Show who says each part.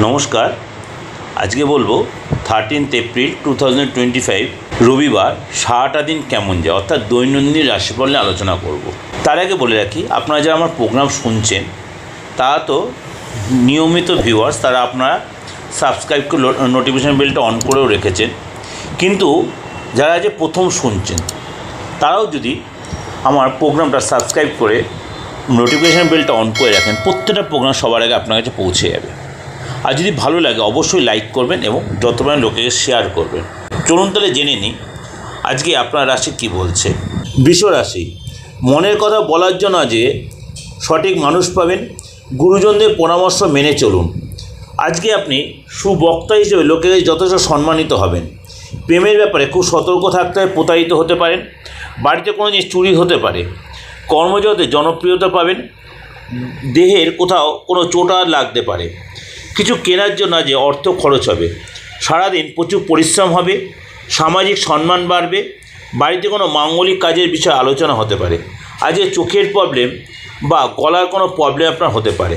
Speaker 1: নমস্কার। আজকে বলব thirteenth April two thousand twenty five রবিবার সারাটা দিন কেমন যায়, অর্থাৎ দৈনন্দিন রাশিফল নিয়ে আলোচনা করব। তার আগে বলে রাখি, আপনারা যারা আমার প্রোগ্রাম শুনছেন তা তো নিয়মিত ভিউয়ার্স তারা আপনারা সাবস্ক্রাইব করে নোটিফিকেশান বেলটা অন করেও রেখেছেন। কিন্তু যারা যে প্রথম শুনছেন, তারাও যদি আমার প্রোগ্রামটা সাবস্ক্রাইব করে নোটিফিকেশান বেলটা অন করে রাখেন, প্রত্যেকটা প্রোগ্রাম সবার আগে আপনার কাছে পৌঁছে যাবে। আর যদি ভালো লাগে, অবশ্যই লাইক করবেন এবং যত পরিমাণ লোকে শেয়ার করবেন। চলুন তাহলে জেনে নিই, আজকে আপনার রাশি কি বলছে? বৃষ রাশি, মনের কথা বলার জন্য যে সঠিক মানুষ পাবেন, গুরুজনদের পরামর্শ মেনে চলুন। আজকে আপনি সুবক্তা হিসেবে লোকের যথেষ্ট সম্মানিত হবেন। প্রেমের ব্যাপারে খুব সতর্ক থাকতে প্রতারিত হতে পারেন, বাড়িতে কোনো জিনিস চুরি হতে পারে, কর্মজগতে জনপ্রিয়তা পাবেন, দেহের কোথাও কোনো চোটা লাগতে পারে। কিছু কেনার জন্য যে অর্থ খরচ হবে। সারাদিন প্রচুর পরিশ্রম হবে, সামাজিক সম্মান বাড়বে, বাড়িতে কোনো মাঙ্গলিক কাজের বিষয়ে আলোচনা হতে পারে। আজকে চোখের প্রবলেম বা গলার কোনো প্রবলেম আপনার হতে পারে।